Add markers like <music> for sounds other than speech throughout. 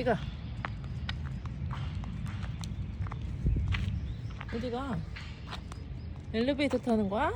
어디가? 어디가? 엘리베이터 타는 거야?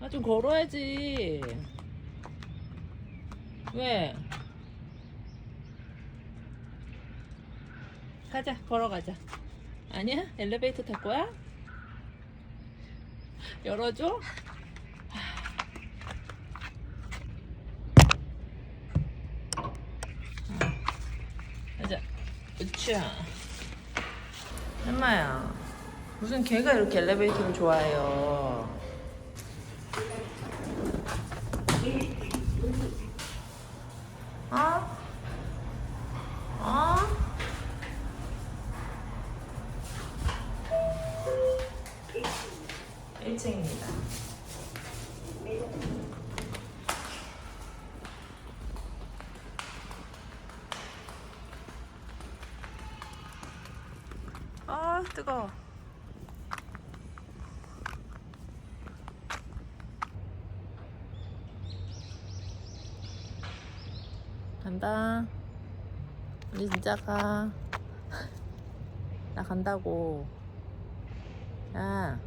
아 좀 걸어야지. 왜? 가자, 걸어가자. 아니야? 엘리베이터 탈 거야? 열어줘? 가자. 으쌰. 엄마야. 무슨 개가 이렇게 엘리베이터를 좋아해요? 뜨거워. 간다. 우리 진짜 가. <laughs> 나 간다고. 야.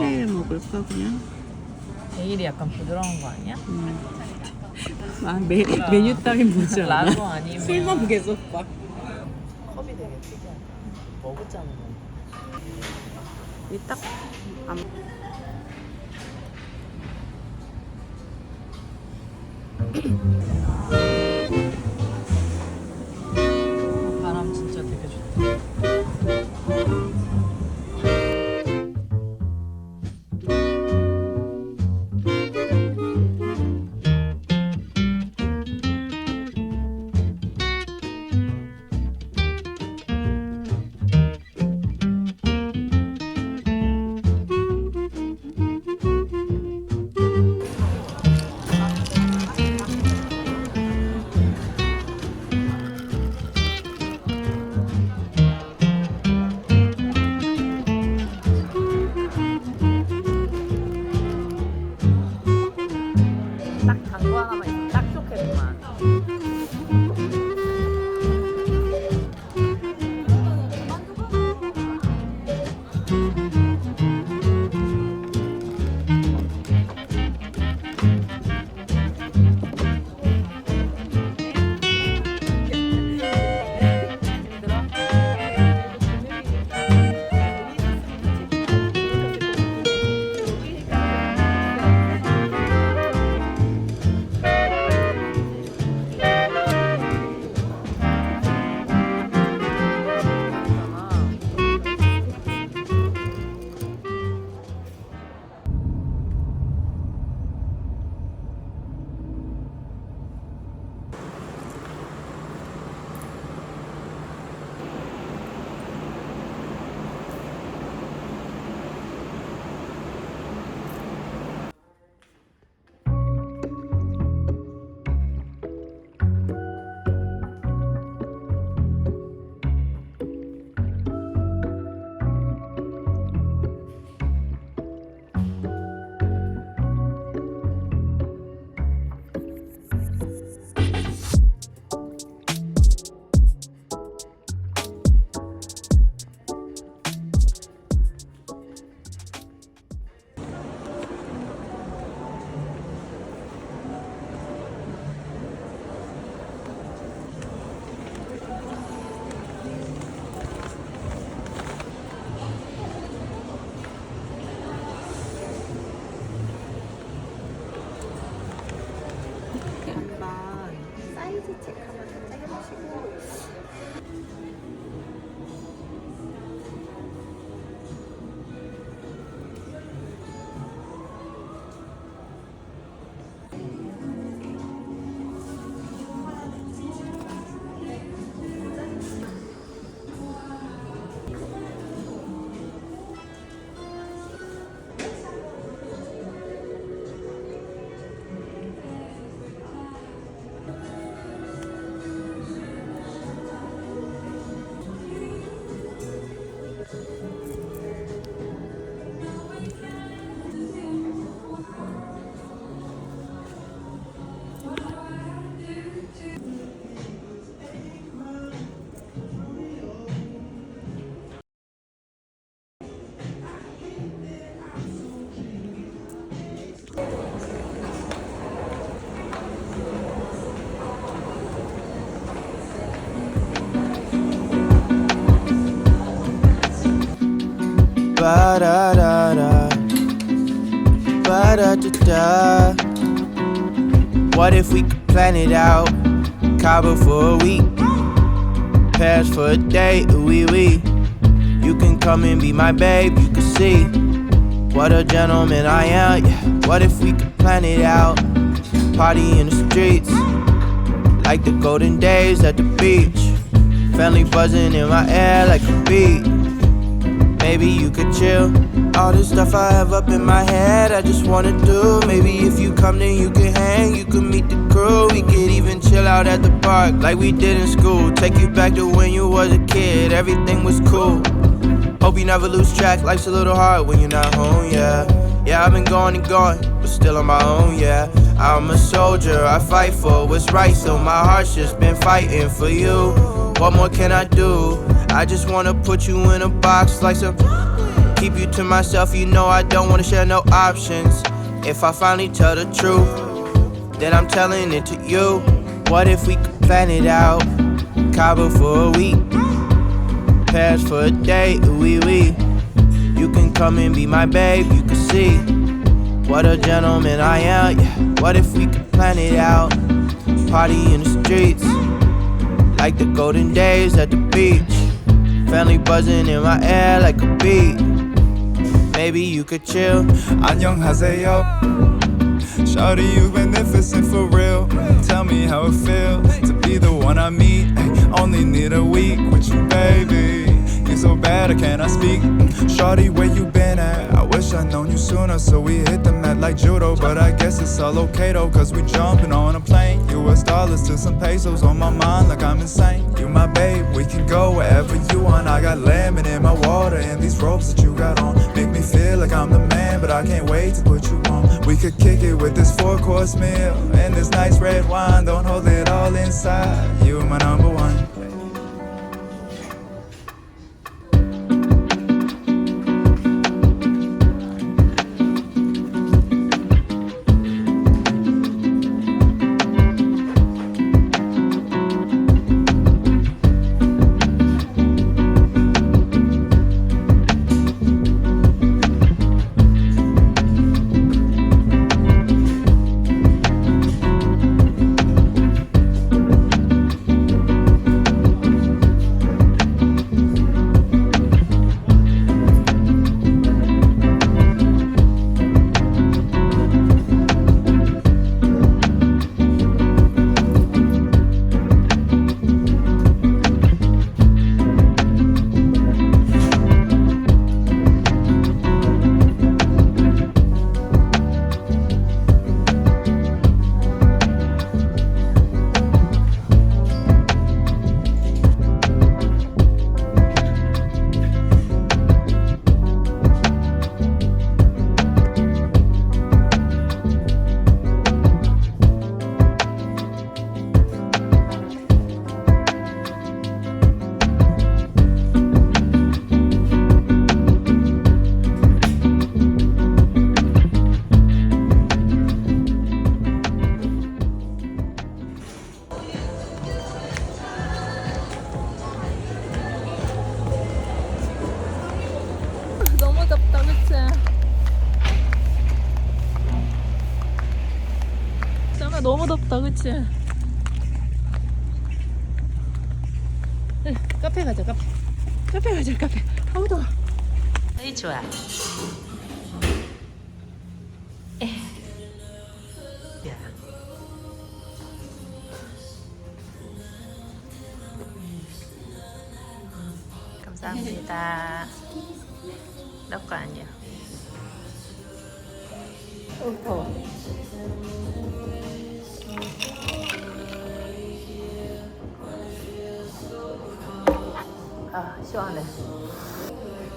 케일을 먹을까 그냥? 베일이 약간 부드러운 거 아니야? 아 메, 메뉴 따윈 보지 않아? 라고 아니면 술만 계속 봐 컵이 되게 특이하다. 먹었잖아. 이딱 안... to Ba da da da. Ba da da da. What if we could plan it out? Cabo for a week. Paris for a day, wee wee. You can come and be my babe, you can see what a gentleman I am. Yeah. What if we could plan it out? Party in the streets, like the golden days at the beach. Family buzzing in my air like a beat. Maybe you could chill. All this stuff I have up in my head, I just wanna do. Maybe if you come, then you can hang. You can meet the crew. We could even chill out at the park like we did in school. Take you back to when you was a kid, everything was cool. Hope you never lose track. Life's a little hard when you're not home, yeah. Yeah, I've been going and going, but still on my own, yeah. I'm a soldier, I fight for what's right, so my heart's just been fighting for you. What more can I do? I just wanna put you in a box like some. Keep you to myself, you know I don't wanna share no options. If I finally tell the truth, then I'm telling it to you. What if we could plan it out? Cabo for a week. Paris for a day, wee wee. You can come and be my babe, you can see what a gentleman I am. Yeah. What if we could plan it out? Party in the streets, like the golden days at the beach. Family buzzing in my air like a beat. Maybe you could chill. 안녕하세요. Shawty, you beneficent for real. Tell me how it feel to be the one I meet. Ay, Only need a week with you, baby. You so bad, I cannot speak. Shawty, where you been at? Wish I known you sooner, so we hit the mat like judo. But I guess it's all okay though, cause we jumping on a plane. US dollars to some pesos on my mind, like I'm insane. You my babe, we can go wherever you want. I got lemon in my water, and these ropes that you got on make me feel like I'm the man, but I can't wait to put you on. We could kick it with this four course meal and this nice red wine. Don't hold it all inside. You my number one. Yeah. 아, 시원해.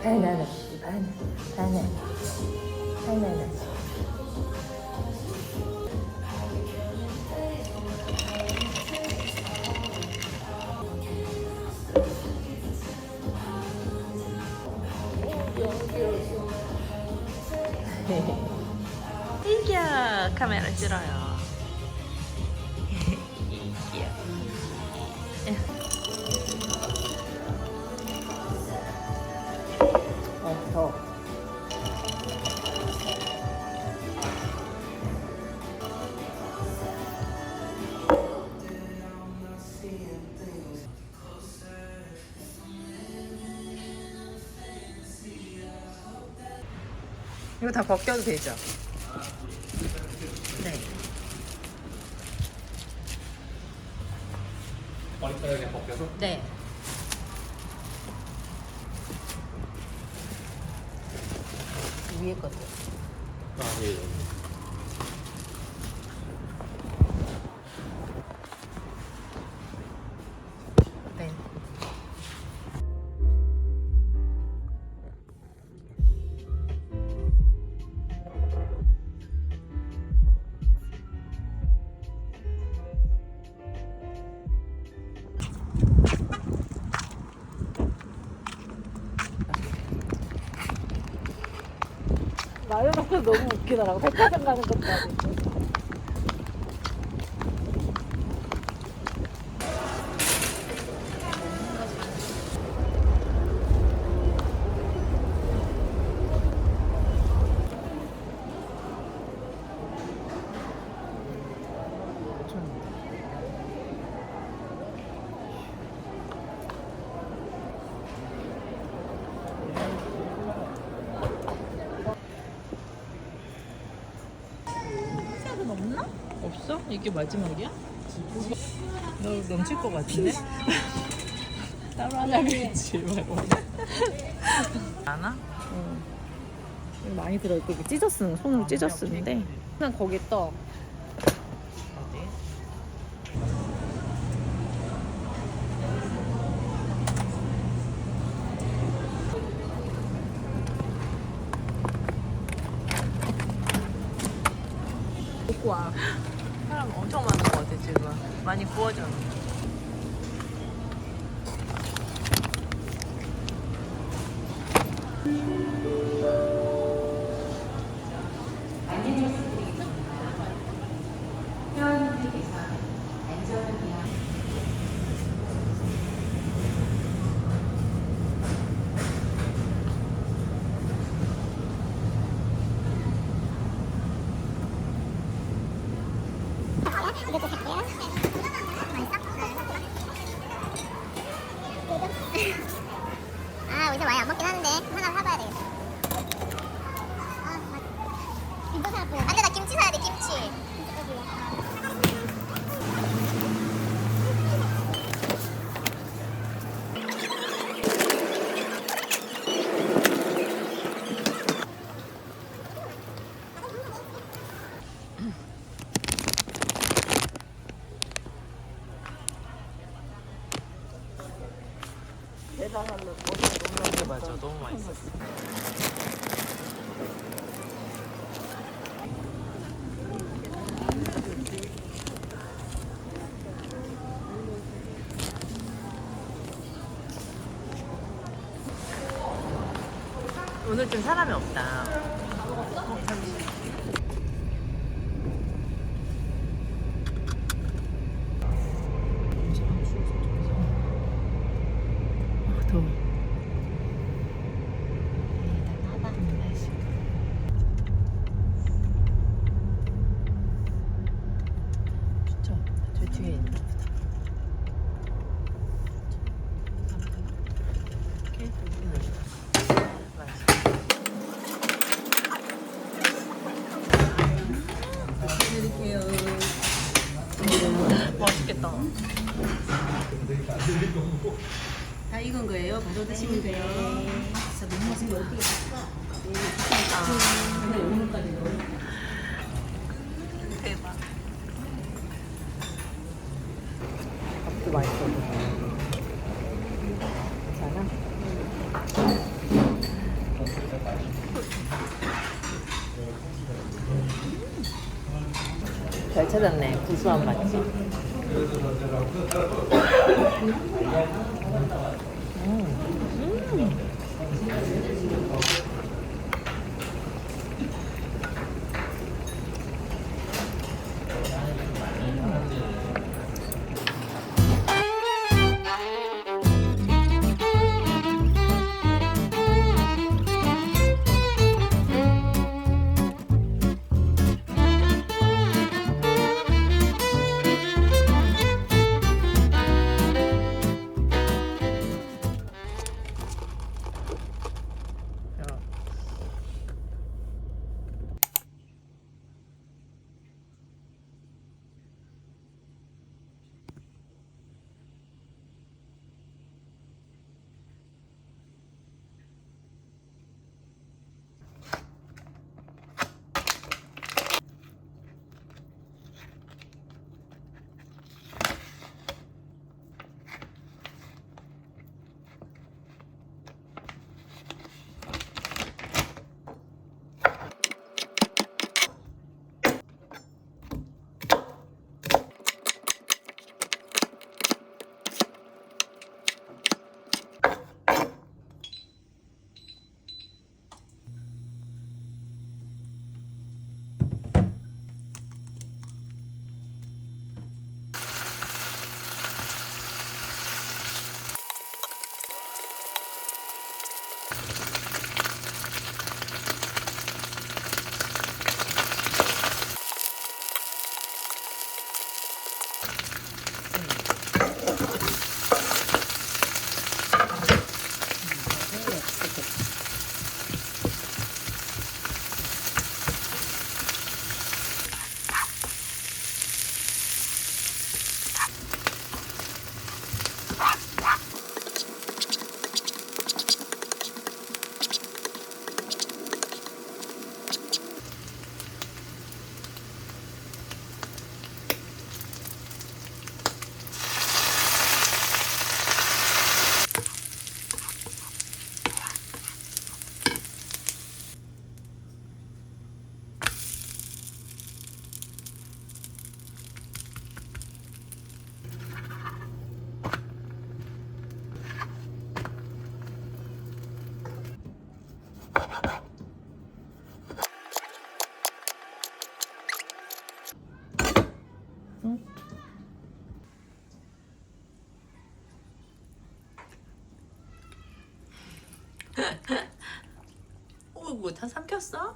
바나나, 바나나, 바나나, 바나나. 이겨 이거 다 벗겨도 되죠? 네. 머리카락에 벗겨서 네. 위에 것도. 아, 예. 웃기더라고 백화점 가는 아니고 없어? 이게 마지막이야? 너 넘칠 것 같은데? <laughs> 따로 하자겠지 <laughs> 많아? 많이 들어있고 이게 찢었으면 손으로 찢었는데 그냥 거기 떠 많이 구워졌네 맞아 너무 맛있어 오늘 좀 사람이 없다 아, 더워 진짜 저 뒤에 있나 보다. 드릴게요. 맛있겠다. 다 익은 거예요. 바로 드시면 돼요. 진짜 너무 맛있게 어떻게 대박. 밥도 맛있어. 괜찮아? 잘 찾았네. 구수한 맛집. 다 삼켰어?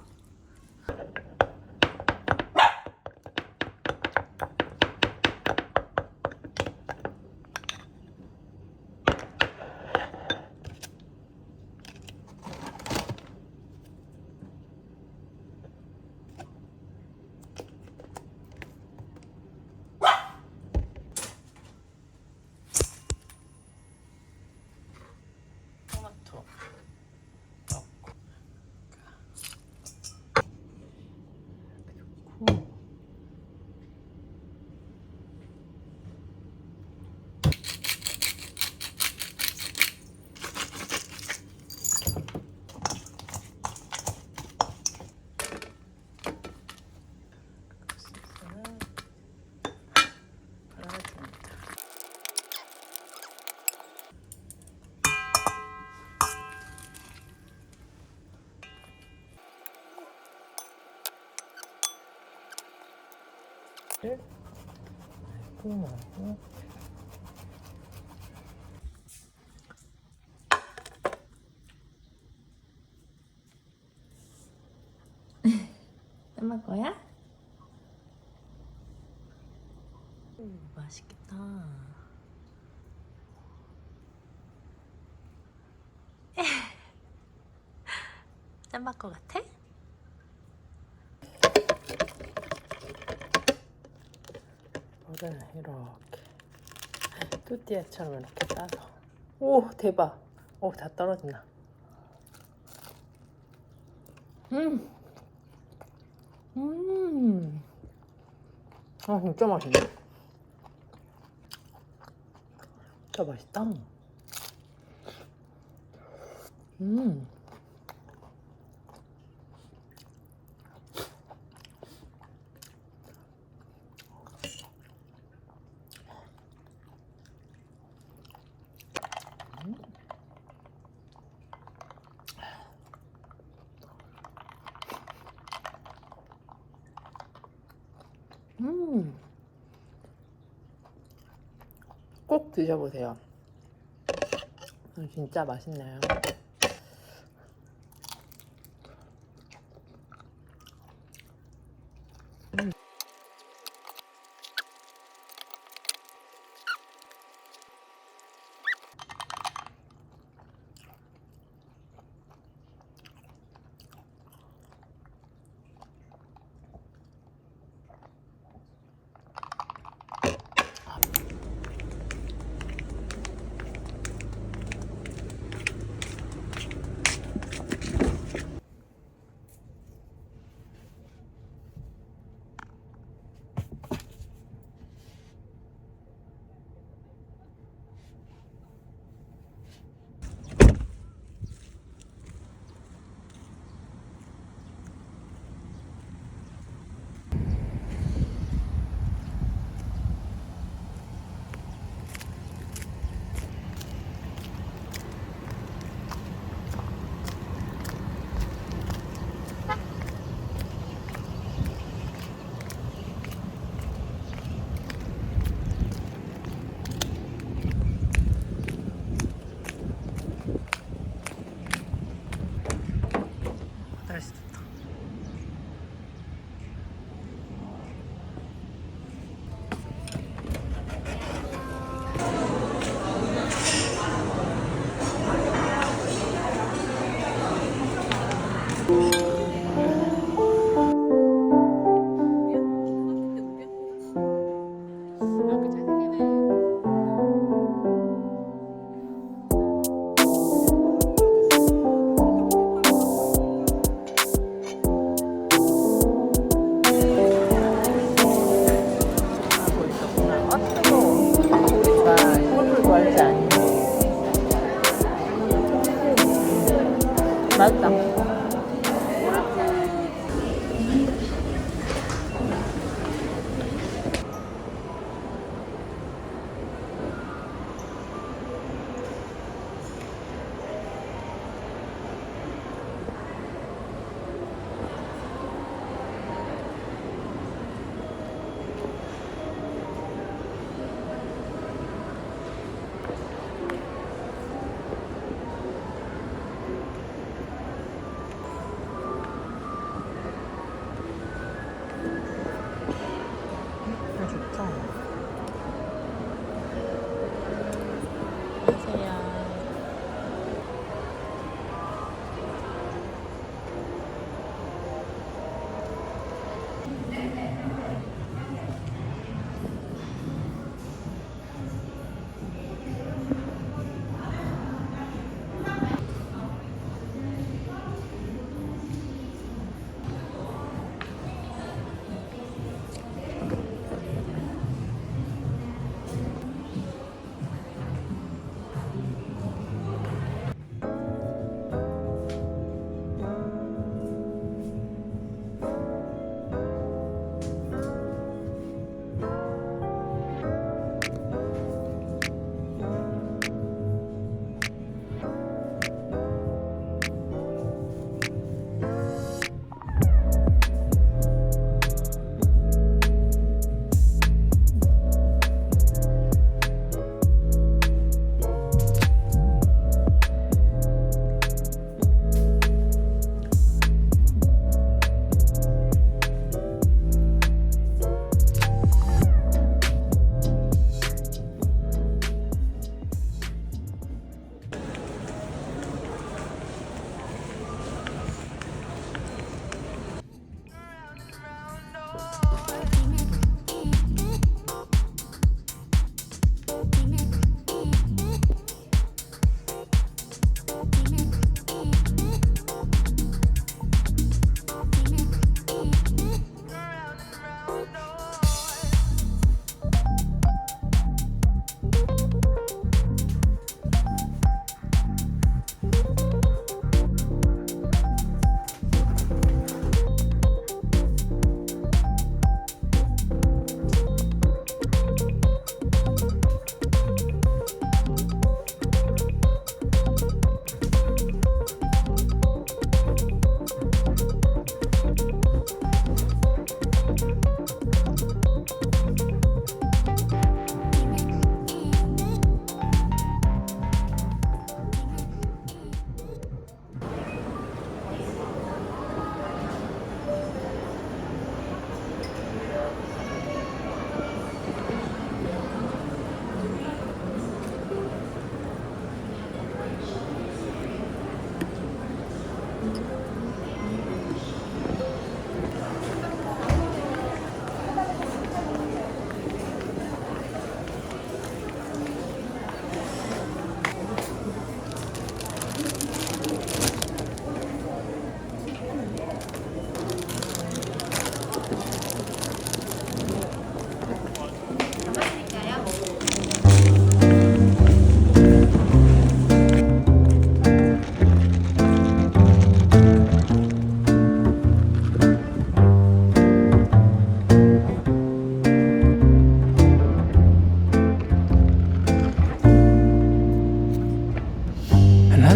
토마토 넣고 넣고 소스는 갈아줍니다. 고 끝날 거야? 오, 맛있겠다. <laughs> 쌈바꿔 같아? 물을 이렇게. 또띠아처럼 이렇게 따서. 오 대박. 오 다 떨어진다. 음. 음. 아 진짜 맛있네. 진짜 맛있다. 음 음. 드셔보세요. 음, 진짜 맛있네요.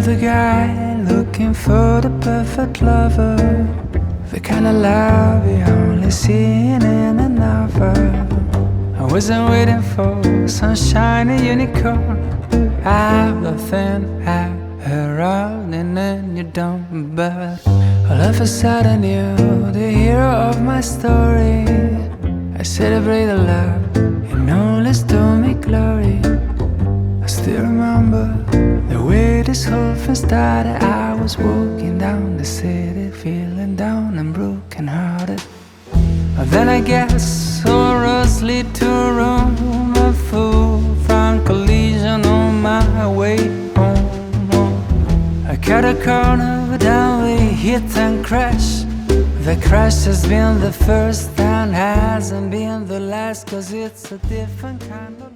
Another guy looking for the perfect lover. The kind of love you only see in another. I wasn't waiting for some shiny unicorn. I've nothing I around and you don't. But all of a sudden you're the hero of my story. I celebrate the love and only to me glory. I still remember thing started. I was walking down the city, feeling down and broken hearted. Then I guess roads lead to Rome. A full front collision on my way home. I cut a corner, then we hit and crash. The crash has been the first and hasn't been the last, cause it's a different kind of